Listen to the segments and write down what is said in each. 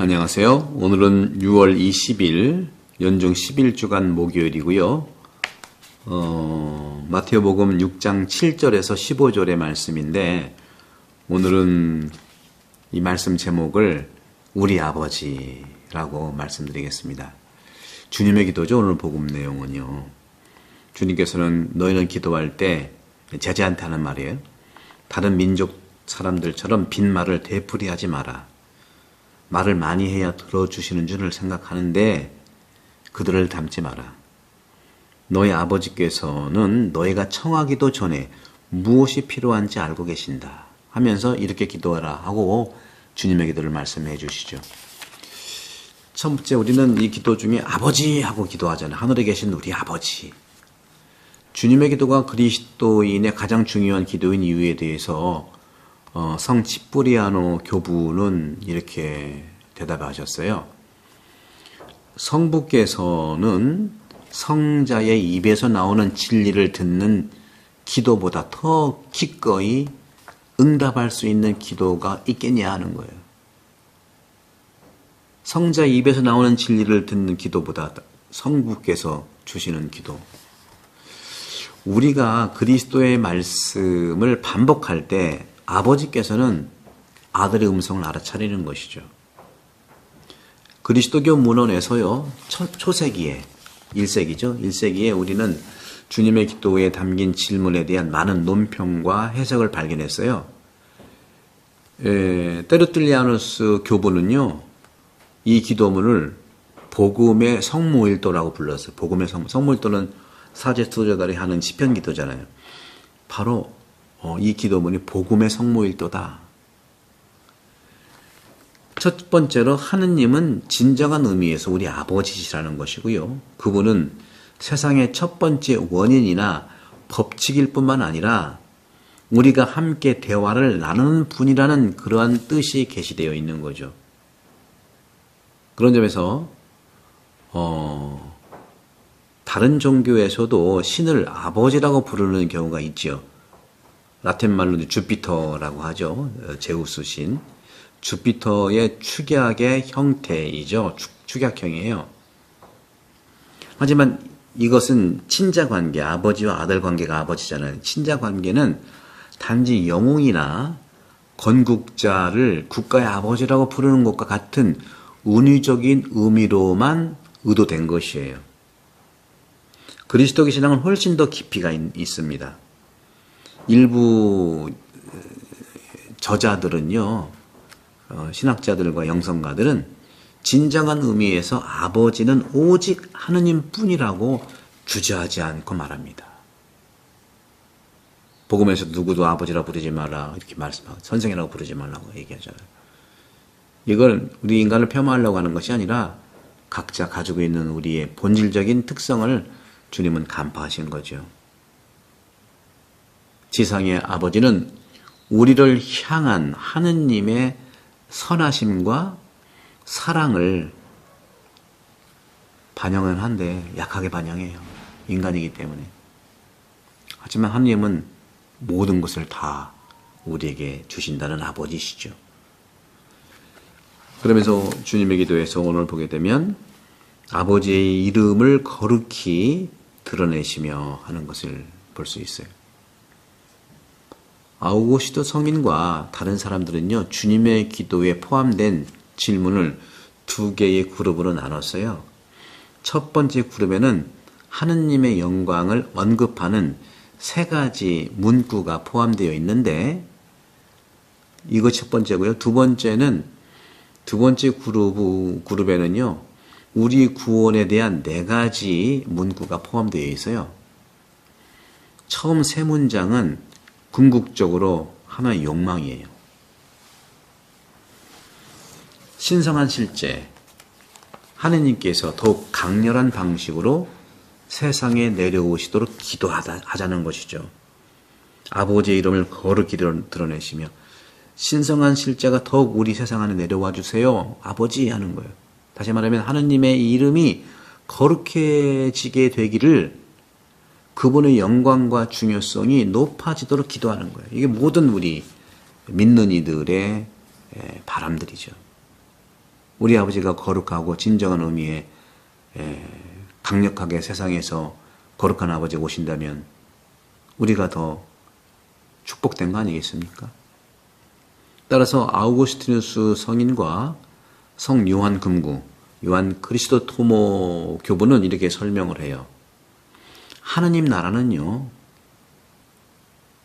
안녕하세요. 오늘은 6월 20일 연중 11주간 목요일이고요. 어, 마테오복음 6장 7절에서 15절의 말씀인데 오늘은 이 말씀 제목을 우리 아버지라고 말씀드리겠습니다. 주님의 기도죠. 오늘 복음 내용은요. 주님께서는 너희는 기도할 때 제자한테 하는 말이에요. 다른 민족 사람들처럼 빈말을 되풀이하지 마라. 말을 많이 해야 들어주시는 줄을 생각하는데 그들을 닮지 마라. 너희 아버지께서는 너희가 청하기도 전에 무엇이 필요한지 알고 계신다. 하면서 이렇게 기도하라 하고 주님의 기도를 말씀해 주시죠. 첫 번째 우리는 이 기도 중에 아버지 하고 기도하잖아요. 하늘에 계신 우리 아버지. 주님의 기도가 그리스도인의 가장 중요한 기도인 이유에 대해서 어, 성 치뿌리아노 교부는 이렇게 대답하셨어요. 성부께서는 성자의 입에서 나오는 진리를 듣는 기도보다 더 기꺼이 응답할 수 있는 기도가 있겠냐 하는 거예요. 성자 입에서 나오는 진리를 듣는 기도보다 성부께서 주시는 기도. 우리가 그리스도의 말씀을 반복할 때 아버지께서는 아들의 음성을 알아차리는 것이죠. 그리스도교 문헌에서요, 초, 초세기에, 1세기죠. 1세기에 우리는 주님의 기도에 담긴 질문에 대한 많은 논평과 해석을 발견했어요. 에, 테르틀리아누스 교부는요, 이 기도문을 복음의 성모일도라고 불렀어요. 복음의 성, 성모일도는 사제 수조들이 하는 시편 기도잖아요. 바로 어, 이 기도문이 복음의 성모일도다. 첫 번째로 하느님은 진정한 의미에서 우리 아버지시라는 것이고요. 그분은 세상의 첫 번째 원인이나 법칙일 뿐만 아니라 우리가 함께 대화를 나누는 분이라는 그러한 뜻이 게시되어 있는 거죠. 그런 점에서 어, 다른 종교에서도 신을 아버지라고 부르는 경우가 있죠. 라틴 말로 주피터라고 하죠. 제우스 신. 주피터의 축약의 형태이죠. 축, 약형이에요 하지만 이것은 친자 관계, 아버지와 아들 관계가 아버지잖아요. 친자 관계는 단지 영웅이나 건국자를 국가의 아버지라고 부르는 것과 같은 운위적인 의미로만 의도된 것이에요. 그리스도의 신앙은 훨씬 더 깊이가 있습니다. 일부 저자들은요, 어, 신학자들과 영성가들은 진정한 의미에서 아버지는 오직 하느님 뿐이라고 주저하지 않고 말합니다. 복음에서 누구도 아버지라 부르지 말라 이렇게 말씀하고 선생이라고 부르지 말라고 얘기하잖아요. 이걸 우리 인간을 폄하하려고 하는 것이 아니라 각자 가지고 있는 우리의 본질적인 특성을 주님은 간파하신 거죠. 지상의 아버지는 우리를 향한 하느님의 선하심과 사랑을 반영은 한데 약하게 반영해요. 인간이기 때문에. 하지만 하느님은 모든 것을 다 우리에게 주신다는 아버지시죠. 그러면서 주님의 기도에서 오늘 보게 되면 아버지의 이름을 거룩히 드러내시며 하는 것을 볼 수 있어요. 아우고시도 성인과 다른 사람들은요, 주님의 기도에 포함된 질문을 두 개의 그룹으로 나눴어요. 첫 번째 그룹에는 하느님의 영광을 언급하는 세 가지 문구가 포함되어 있는데, 이거 첫 번째고요. 두 번째는, 두 번째 그룹, 그룹에는요, 우리 구원에 대한 네 가지 문구가 포함되어 있어요. 처음 세 문장은 궁극적으로 하나의 욕망이에요. 신성한 실제, 하느님께서 더욱 강렬한 방식으로 세상에 내려오시도록 기도하자는 것이죠. 아버지의 이름을 거룩히 드러내시며 신성한 실제가 더욱 우리 세상 안에 내려와 주세요. 아버지 하는 거예요. 다시 말하면 하느님의 이름이 거룩해지게 되기를 그분의 영광과 중요성이 높아지도록 기도하는 거예요. 이게 모든 우리 믿는 이들의 바람들이죠. 우리 아버지가 거룩하고 진정한 의미의 에, 강력하게 세상에서 거룩한 아버지가 오신다면 우리가 더 축복된 거 아니겠습니까? 따라서 아우구스티누스 성인과 성 요한 금구, 요한 그리스도 토모 교부는 이렇게 설명을 해요. 하느님 나라는요,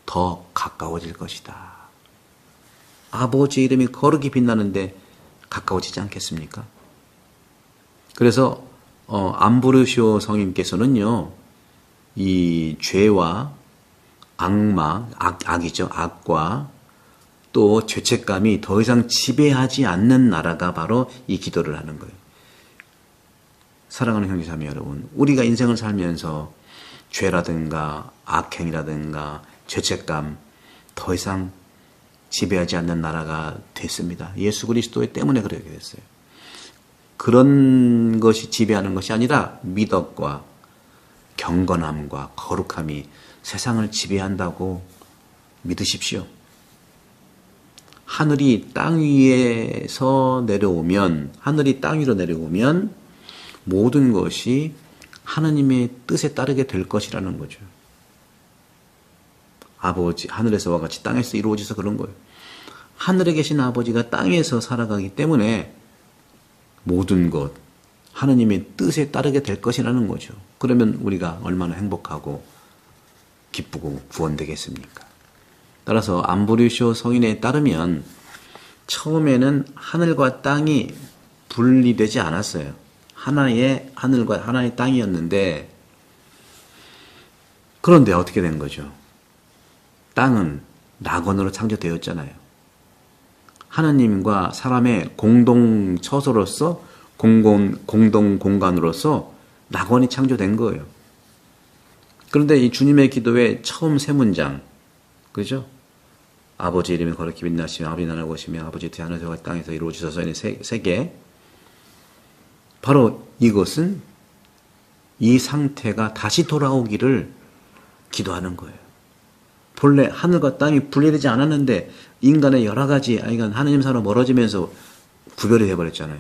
더 가까워질 것이다. 아버지 이름이 거룩히 빛나는데 가까워지지 않겠습니까? 그래서 어, 암브르시오 성인께서는요, 이 죄와 악마, 악, 악이죠. 악과 또 죄책감이 더 이상 지배하지 않는 나라가 바로 이 기도를 하는 거예요. 사랑하는 형제자매 여러분, 우리가 인생을 살면서 죄라든가 악행이라든가 죄책감 더 이상 지배하지 않는 나라가 됐습니다. 예수 그리스도 때문에 그렇게 됐어요. 그런 것이 지배하는 것이 아니라 미덕과 경건함과 거룩함이 세상을 지배한다고 믿으십시오. 하늘이 땅 위에서 내려오면, 하늘이 땅 위로 내려오면 모든 것이 하나님의 뜻에 따르게 될 것이라는 거죠. 아버지, 하늘에서와 같이 땅에서 이루어져서 그런 거예요. 하늘에 계신 아버지가 땅에서 살아가기 때문에 모든 것, 하느님의 뜻에 따르게 될 것이라는 거죠. 그러면 우리가 얼마나 행복하고 기쁘고 구원되겠습니까? 따라서 암브리쇼 성인에 따르면 처음에는 하늘과 땅이 분리되지 않았어요. 하나의 하늘과 하나의 땅이었는데 그런데 어떻게 된 거죠? 땅은 낙원으로 창조되었잖아요. 하나님과 사람의 공동 처소로서 공공, 공동 공간으로서 낙원이 창조된 거예요. 그런데 이 주님의 기도의 처음 세 문장, 그죠? 아버지 이름이 거룩히 빛나시며 아버지 나라가 오시며 아버지 뜻이 하늘과 땅에서 이루어지소서 세, 세 개. 바로 이것은 이 상태가 다시 돌아오기를 기도하는 거예요. 본래 하늘과 땅이 분리되지 않았는데 인간의 여러 가지 아이가 하나님 사로 멀어지면서 구별이 되어버렸잖아요.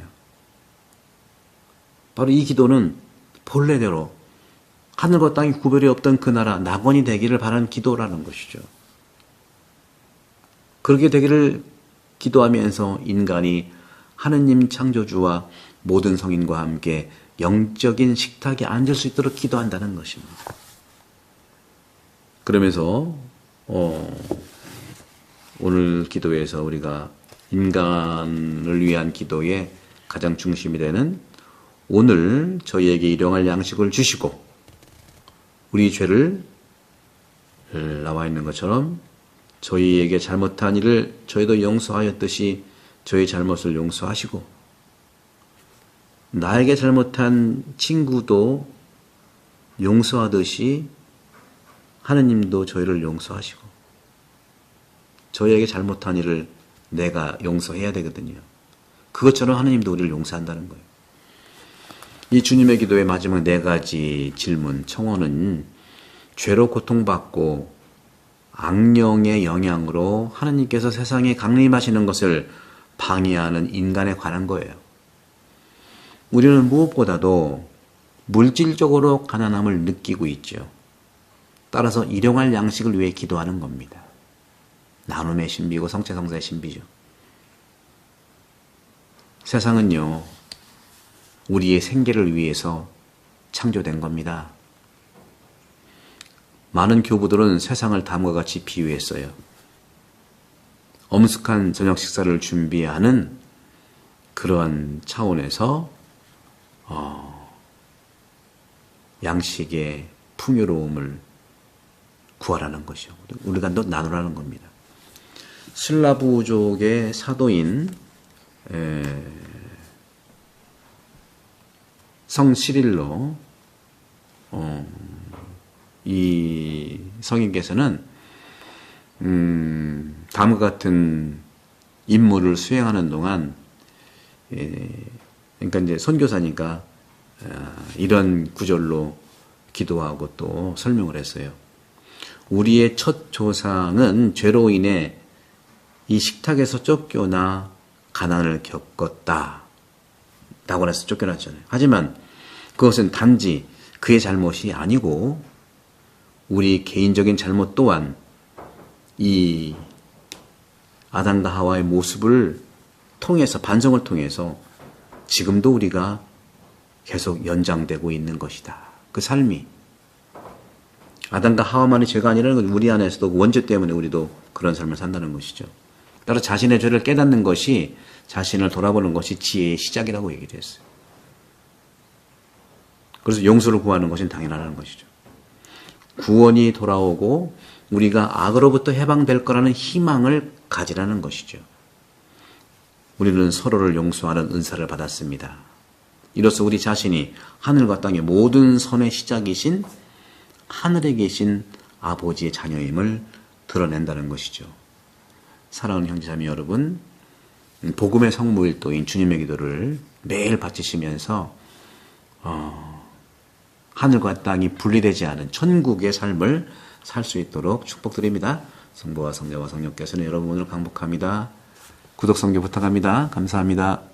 바로 이 기도는 본래대로 하늘과 땅이 구별이 없던 그 나라 낙원이 되기를 바라는 기도라는 것이죠. 그렇게 되기를 기도하면서 인간이 하느님 창조주와 모든 성인과 함께 영적인 식탁에 앉을 수 있도록 기도한다는 것입니다. 그러면서 어, 오늘 기도에서 우리가 인간을 위한 기도의 가장 중심이 되는 오늘 저희에게 일용할 양식을 주시고 우리 죄를 나와 있는 것처럼 저희에게 잘못한 일을 저희도 용서하였듯이 저희 잘못을 용서하시고 나에게 잘못한 친구도 용서하듯이 하느님도 저희를 용서하시고 저희에게 잘못한 일을 내가 용서해야 되거든요. 그것처럼 하느님도 우리를 용서한다는 거예요. 이 주님의 기도의 마지막 네 가지 질문, 청원은 죄로 고통받고 악령의 영향으로 하나님께서 세상에 강림하시는 것을 방해하는 인간에 관한 거예요. 우리는 무엇보다도 물질적으로 가난함을 느끼고 있죠. 따라서 일용할 양식을 위해 기도하는 겁니다. 나눔의 신비고 성체성사의 신비죠. 세상은요, 우리의 생계를 위해서 창조된 겁니다. 많은 교부들은 세상을 다음과 같이 비유했어요. 엄숙한 저녁 식사를 준비하는 그러한 차원에서 어, 양식의 풍요로움을 구하라는 것이요. 우리가 너 나누라는 겁니다. 슬라브족의 사도인 에, 성 시릴로 어, 이 성인께서는 음, 다음과 같은 임무를 수행하는 동안 에, 그러니까 이제 선교사니까 어, 이런 구절로 기도하고 또 설명을 했어요. 우리의 첫 조상은 죄로 인해 이 식탁에서 쫓겨나 가난을 겪었다. 낙원에서 쫓겨났잖아요. 하지만 그것은 단지 그의 잘못이 아니고 우리 개인적인 잘못 또한 이 아담과 하와의 모습을 통해서 반성을 통해서 지금도 우리가 계속 연장되고 있는 것이다. 그 삶이 아담과 하와만의 죄가 아니라는 건 우리 안에서도 원죄 때문에 우리도 그런 삶을 산다는 것이죠. 따라 자신의 죄를 깨닫는 것이 자신을 돌아보는 것이 지혜의 시작이라고 얘기를 했어요. 그래서 용서를 구하는 것은 당연하다는 것이죠. 구원이 돌아오고 우리가 악으로부터 해방될 거라는 희망을 가지라는 것이죠. 우리는 서로를 용서하는 은사를 받았습니다. 이로써 우리 자신이 하늘과 땅의 모든 선의 시작이신 하늘에 계신 아버지의 자녀임을 드러낸다는 것이죠. 사랑하는 형제자매 여러분, 복음의 성무일도인 주님의 기도를 매일 바치시면서 어, 하늘과 땅이 분리되지 않은 천국의 삶을 살 수 있도록 축복드립니다. 성부와 성자와 성령께서는 여러분 오늘 강복합니다. 구독 성교 부탁합니다. 감사합니다.